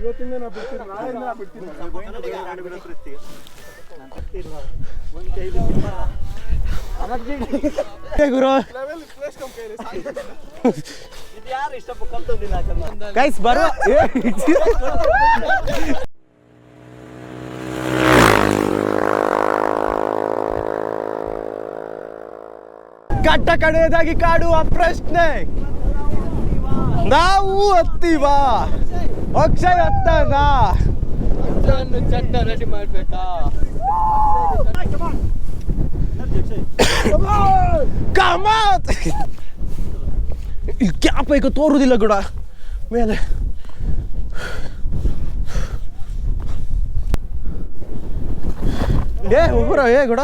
ಇವತ್ತಿಂದ ನಾ ಬಿಡ್ತೀನಿ ನಾಳೆ ನಾ ಬಿಡ್ತೀನಿ. ಕಟ್ಟ ಕಡೆಯದಾಗಿ ಕಾಡುವ ಪ್ರಶ್ನೆ. ನಾವು ಹತ್ತೀವ? ಅಕ್ಷಯ್ ಹತ್ತದ ಚಟ್ಟ ರೆಡಿ ಮಾಡ್ಬೇಕಾ? ಕಮಾತ್. ಕ್ಯಾಪ್ ಈಗ ತೋರುದಿಲ್ಲ ಗುಡ ಮೇಲೆ. ಏ ಹೋಗ್ರ ಏ ಗುಡ.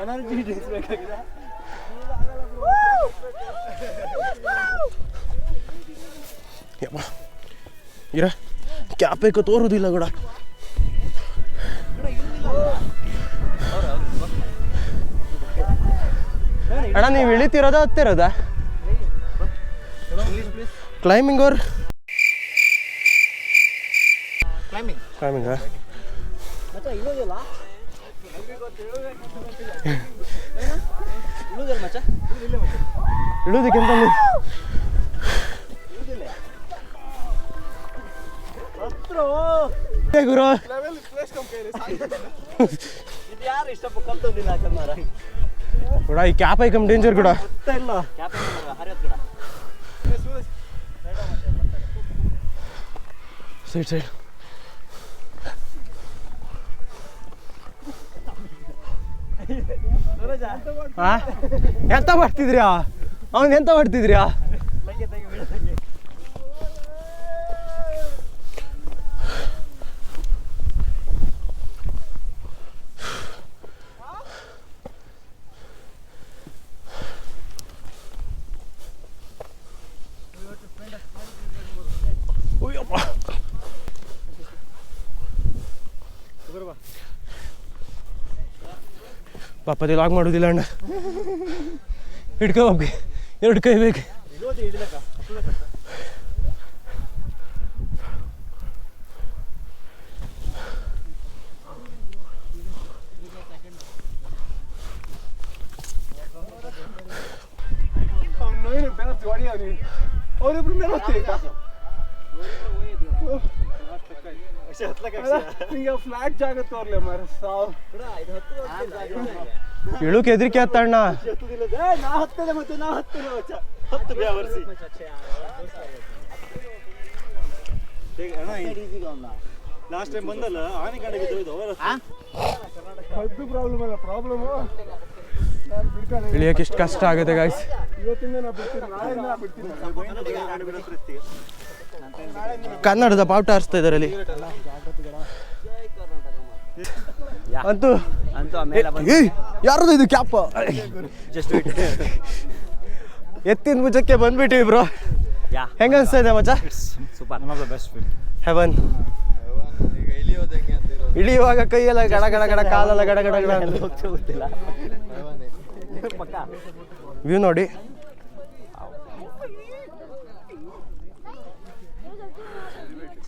ಎನರ್ಜಿ ಯಪ್ಪ ಇರ. ಕ್ಯಾಪ್ ಈಗ ತೋರುದಿಲ್ಲ ಕೂಡ ಅಣ್ಣ ನೀವು ಇಳಿತಿರೋದ ಹತ್ತಿರೋದ? ಕ್ಲೈಂಬಿಂಗ್ ಅವ್ರ ಕ್ಲೈಂಬಿಂಗ್ ಕ್ಲೈಂಬಿಂಗಾ ಮತ್ತೆ ಇಳೋದಿಲ್ಲ ಇಳುದಿಲ್ಲ ಮಚ್ಚ ಇಳುವುದಕ್ಕಿಂತ ಮು- ಏ ಗುರು ಲೆವೆಲ್ ಪ್ಲೇಸ್ ಕಮ್ ಕೈಲಿ ಇದು ಯಾರು ಇಷ್ಟಪ್ಪ ಕಲ್ತಂದಿಲ್ಲ ಯಾಕಂದ್ರೆ ಕೂಡ ಈ ಕ್ಯಾಪ್ ಐಕಮ್ ಡೇಂಜರ್ ಕೂಡ ಸೈಡ್ ಸೈಡ್. ಎಂತ ಮಾಡ್ತಿದ್ರ್ಯಾ? ಅವನ್ ಎಂತ ಮಾಡ್ತಿದ್ರ್ಯಾ? ಪಾಪದಿ ಲಾಗ್ ಮಾಡೋದಿಲ್ಲ ಅಣ್ಣ. ಹಿಡ್ಕೊ ಎರಡು ಕೈ ಬೇಕು. ಇಳೋದು ಇಳಿಲಕ್ಕ ಅವ್ನು ನೋಯ್ನು ಬೆಳತ್ತು ಹೊಡಿ ಈಗ ಫ್ಲಾಟ್ ಮಾರ ಸಾವು. ಇಳುಕ್ ಹೆದರಿಕೆ ಆತ ಅಣ್ಣ. ನಾ ಹತ್ತಲೆ ಮತ್ತೆ ನಾ ಹತ್ತಲೆ ಮಚ್ಚ ಹತ್ತು ಬೇ ಅವರ್ಸಿ ಲಾಸ್ಟ್ ಟೈಮ್ ಬಂದಲ್ಲ ಆನೆ ಪ್ರಾಬ್ಲಮ್ ಅಲ್ಲ ಪ್ರಾಬ್ಲಮ್ ಇಳಿಯಕ್ಕೆ ಇಷ್ಟು ಕಷ್ಟ ಆಗುತ್ತೆ ಗಾಯ್ಸ್ ಇವತ್ತಿಂದ ನಾ ಬಿಡ್ತೀನಿ ನಾಳೆಯಿಂದ ಬಿಡ್ತೀನಿ. ಕನ್ನಡದ ಬಾವುಟ ಹಾರಿಸ್ತಾ ಇದ್ದಾರೆ ಅಲ್ಲಿ ಅಂತೂ ಅಂತೂ ಆಮೇಲೆ ಏಯ್ ಯಾರದು ಇದು ಕ್ಯಾಪ್? ಎತ್ತಿನ ಭುಜಕ್ಕೆ ಬಂದ್ಬಿಟ್ಟಿವಿ ಬ್ರೋ. ಯಾ. ಹೆಂಗ ಅನ್ಸ್ತಾ ಇದೆ ಮಚ್ಚ? Super one of the best feel heaven ಇಳಿಯುವಾಗ ಕೈಯೆಲ್ಲ ಗಡ ಗಡ ಗಡ ಕಾಲೆಲ್ಲ ಗಡ ಗಡ ಗಡ ವ್ಯೂ ನೋಡಿ.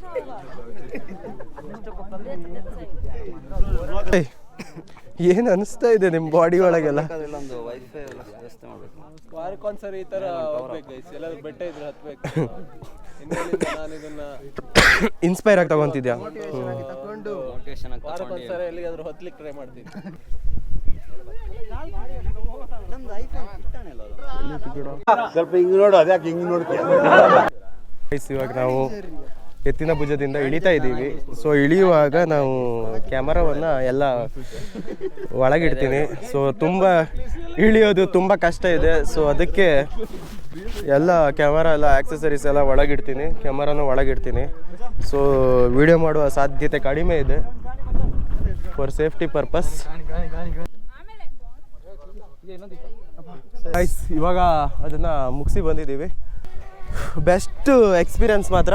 ಏನ್ ಅನಿಸ್ತಾ ಇದೆ ನಿಮ್ ಬಾಡಿ ಒಳಗೆಲ್ಲ? ಒಂದು ವೈಫೈ ವ್ಯವಸ್ಥೆ ಮಾಡಬೇಕು. ವಾರಕ್ಕೊಂದ್ಸರಿ ಈ ಹೋಗ್ಬೇಕು ಗೈಸ್ ಎಲ್ಲಾದ್ರೂ ಬೆಟ್ಟ ಇದ್ರೆ ಹತ್ಬೇಕು. ನಾನು ಇದನ್ನ ಇನ್ಸ್ಪೈರ್ ಆಗಿ ತಗೊಂತಿದ್ಯಾ? ಮೋಟಿವೇಶನ್ ಅಂತ ವಾರಕ್ಕೊಂದ್ಸರಿ ಎಲ್ಲಿಗಾದ್ರೂ ಹೊತ್ಲಿಕ್ಕೆ ಟ್ರೈ ಮಾಡ್ತೀನಿ. ಸ್ವಲ್ಪ ಹಿಂಗ್ ನೋಡು ಅದ್ಯಾಕೆ ಹಿಂಗ್ ನೋಡ್ತೀವಿ ಇವಾಗ ನಾವು ಎತ್ತಿನ ಭುಜದಿಂದ ಇಳಿತಾ ಇದ್ದೀವಿ. ಸೊ ಇಳಿಯುವಾಗ ನಾವು ಕ್ಯಾಮರಾವನ್ನು ಎಲ್ಲ ಒಳಗಿಡ್ತೀನಿ. ಸೊ ತುಂಬ ಇಳಿಯೋದು ತುಂಬ ಕಷ್ಟ ಇದೆ. ಸೊ ಅದಕ್ಕೆ ಎಲ್ಲ ಕ್ಯಾಮರಾ ಎಲ್ಲ ಆ್ಯಕ್ಸಸರೀಸ್ ಎಲ್ಲ ಒಳಗಿಡ್ತೀನಿ. ಕ್ಯಾಮರಾನು ಒಳಗಿಡ್ತೀನಿ. ಸೊ ವಿಡಿಯೋ ಮಾಡುವ ಸಾಧ್ಯತೆ ಕಡಿಮೆ ಇದೆ. ಫಾರ್ ಸೇಫ್ಟಿ ಪರ್ಪಸ್ ಇವಾಗ ಅದನ್ನು ಮುಗಿಸಿ ಬಂದಿದ್ದೀವಿ. ಬೆಸ್ಟ್ ಎಕ್ಸ್ಪೀರಿಯನ್ಸ್ ಮಾತ್ರ.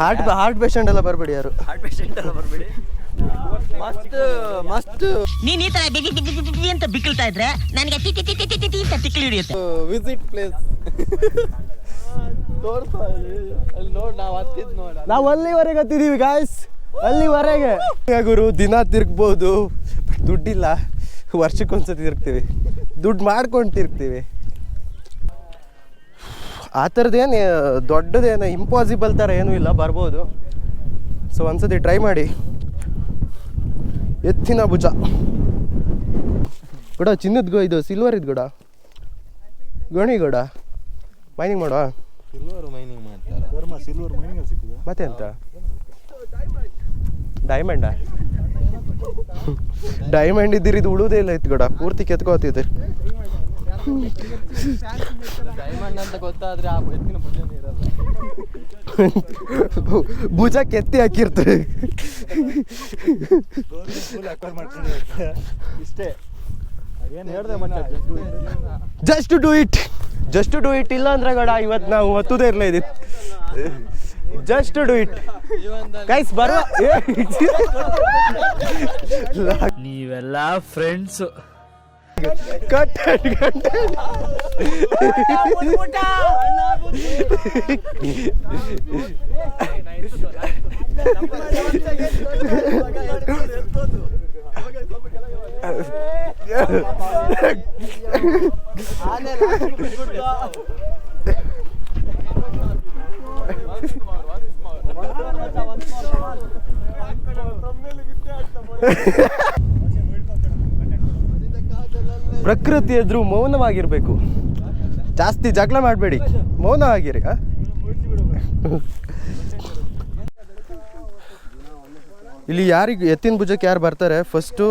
ಹಾರ್ಟ್ ಹಾರ್ಟ್ ಪೇಷಂಟ್ ಎಲ್ಲ ಬರಬೇಡಿ ಯಾರು. ಹಾರ್ಟ್ ಪೇಷಂಟ್ ಎಲ್ಲ ಬರಬೇಡಿ. ಮಸ್ತ್ ಮಸ್ತ್. ನೀನ್ ಈ ತರ ಬಿಗಿ ಬಿಗಿ ಬಿಗಿ ಬಿಗಿ ಅಂತ ಬಿಕ್ಕಳ್ತಾ ಇದ್ರೆ ನನಗೆ ಟಿ ಟಿ ಟಿ ಟಿ ಟಿ ಟಿ ಅಂತ ತಿಕ್ಕಲಿ ಹಿಡಿಯುತ್ತೆ. ವಿಸಿಟ್ ಪ್ಲೇಸ್ ತೋರ್ಸು ಅಲ್ಲಿ ನೋಡಿ ನಾವು ಹತ್ತಿದ್ ನೋಡ ನಾವು ಅಲ್ಲಿವರೆಗೆ ಹತ್ತಿದೀವಿ ಗಾಯ್ಸ್ ಅಲ್ಲಿವರೆಗೆ. ಗುರು ದಿನ ತಿರ್ಗ್ಬೋದು. ದುಡ್ಡಿಲ್ಲ. ವರ್ಷಕ್ಕೊಂದ್ಸತಿ ತಿರ್ಗ್ತೀವಿ. ದುಡ್ಡು ಮಾಡ್ಕೊಂಡು ತಿರ್ಗ್ತೀವಿ. ಆ ಥರದ್ದೇನು ದೊಡ್ಡದೇನು ಇಂಪಾಸಿಬಲ್ ಥರ ಏನೂ ಇಲ್ಲ ಬರ್ಬೋದು. ಸೊ ಒಂದ್ಸತಿ ಟ್ರೈ ಮಾಡಿ. ಎತ್ತಿನ ಭುಜ. ಗುಡ ಚಿನ್ನದ ಗೋ ಇದು ಸಿಲ್ವರ್ ಇದು ಗುಡ. ಗೋಣಿ ಗುಡ. ಮೈನಿಂಗ್ ಮಾಡುವ? ಮತ್ತೆ ಎಂತ ಡೈಮಂಡ ಡೈಮಂಡ್ ಇದ್ದೀರಿ ಇದು ಉಳುವುದೇ ಇಲ್ಲ ಇತ್ತು ಗುಡ. ಪೂರ್ತಿ ಕೆತ್ಕೋತಿದ್ದೆ ಡೈಮಂಡ್ ಅಂತ ಗೊತ್ತಾದ್ರೆ ಆ ಎತ್ತಿನ ಭುಜನೇ ಇರಲ್ಲ ಭುಜ ಕೆತ್ತಿ ಹಾಕಿರ್ತಾರೆ. ಇಷ್ಟೇ. ಏನು ಹೇಳ್ದೆ ಮತ್ತೆ just do it just do it ಇಲ್ಲ ಅಂದ್ರೆ ಗಡ ಇವತ್ತು ನಾವು ಹತ್ತುದೇ ಇರಲೇ ಇದ್ದಿತ್ತು ಜಸ್ಟ್ ಡೂ ಇಟ್ ಗೈಸ್ ಬರೋ ನೀವೆಲ್ಲ ಫ್ರೆಂಡ್ಸ್ ಕಟ್ ಪ್ರಕೃತಿ ಎದುರು ಮೌನವಾಗಿರಬೇಕು. ಜಾಸ್ತಿ ಜಗಳ ಮಾಡಬೇಡಿ. ಮೌನವಾಗಿರಿ? ಇಲ್ಲಿ ಯಾರಿಗೆ ಎತ್ತಿನ ಭುಜಕ್ಕೆ ಯಾರು ಬರ್ತಾರೆ ಫಸ್ಟು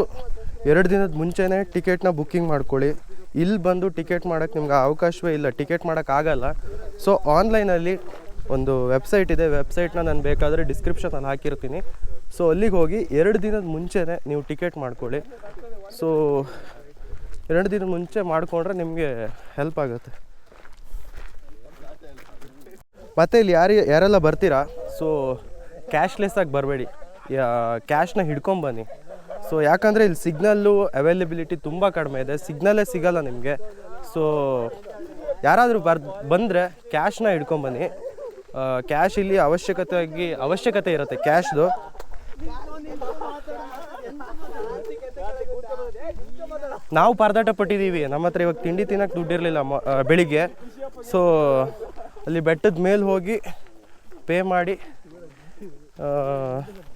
ಎರಡು ದಿನದ ಮುಂಚೆನೇ ಟಿಕೆಟ್ನ ಬುಕ್ಕಿಂಗ್ ಮಾಡ್ಕೊಳ್ಳಿ. ಇಲ್ಲಿ ಬಂದು ಟಿಕೆಟ್ ಮಾಡೋಕ್ಕೆ ನಿಮ್ಗೆ ಅವಕಾಶವೇ ಇಲ್ಲ, ಟಿಕೆಟ್ ಮಾಡೋಕ್ಕಾಗಲ್ಲ ಸೊ ಆನ್ಲೈನಲ್ಲಿ ಒಂದು ವೆಬ್ಸೈಟ್ ಇದೆ ವೆಬ್ಸೈಟ್ನ ನಾನು ಬೇಕಾದರೆ ಡಿಸ್ಕ್ರಿಪ್ಷನ್ ನಾನು ಹಾಕಿರ್ತೀನಿ. ಸೊ ಅಲ್ಲಿಗೆ ಹೋಗಿ ಎರಡು ದಿನದ ಮುಂಚೆನೇ ನೀವು ಟಿಕೆಟ್ ಮಾಡ್ಕೊಳ್ಳಿ. ಸೊ ಎರಡು ದಿನ ಮುಂಚೆ ಮಾಡಿಕೊಂಡ್ರೆ ನಿಮಗೆ ಹೆಲ್ಪ್ ಆಗುತ್ತೆ. ಮತ್ತು ಇಲ್ಲಿ ಯಾರು, ಯಾರೆಲ್ಲ ಬರ್ತೀರಾ? ಸೊ ಕ್ಯಾಶ್ಲೆಸ್ಸಾಗಿ ಬರಬೇಡಿ. ಕ್ಯಾಶ್ನ ಹಿಡ್ಕೊಂಬನ್ನಿ ಸೊ ಯಾಕಂದರೆ ಇಲ್ಲಿ ಸಿಗ್ನಲ್ಲು ಅವೈಲೇಬಿಲಿಟಿ ತುಂಬ ಕಡಿಮೆ ಇದೆ. ಸಿಗ್ನಲ್ಲೇ ಸಿಗಲ್ಲ ನಿಮಗೆ. ಸೊ ಯಾರಾದರೂ ಬರ್, ಬಂದರೆ ಕ್ಯಾಶ್ನ ಹಿಡ್ಕೊಂಬನ್ನಿ ಕ್ಯಾಶ್ ಇಲ್ಲಿ ಅವಶ್ಯಕತೆಯಾಗಿ, ಅವಶ್ಯಕತೆ ಇರುತ್ತೆ ಕ್ಯಾಶ್ದು ನಾವು ಪರದಾಟ ಪಟ್ಟಿದ್ದೀವಿ. ನಮ್ಮ ಹತ್ರ ಇವಾಗ ತಿಂಡಿ ತಿನ್ನಕ್ಕೆ ದುಡ್ಡಿರಲಿಲ್ಲ ಮ ಬೆಳಿಗ್ಗೆ. ಸೊ ಅಲ್ಲಿ ಬೆಟ್ಟದ ಮೇಲೆ ಹೋಗಿ ಪೇ ಮಾಡಿ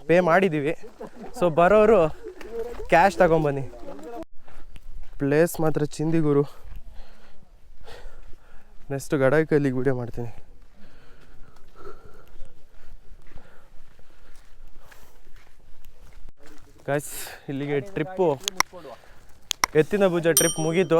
ಪೇ ಮಾಡಿದ್ದೀವಿ. ಸೊ ಬರೋರು ಕ್ಯಾಶ್ ತಗೊಂಬನ್ನಿ. ಪ್ಲೇಸ್ ಮಾತ್ರ ಚಿಂದಿಗುರು ನೆಕ್ಸ್ಟ್ ಗಡಾಯಿಕಲ್ಲಿಗೆ ವಿಡಿಯೋ ಮಾಡ್ತೀನಿ. ಗಾಯ್ಸ್ ಇಲ್ಲಿಗೆ ಟ್ರಿಪ್ಪು ಎತ್ತಿನ ಪೂಜೆ ಟ್ರಿಪ್ ಮುಗೀತು.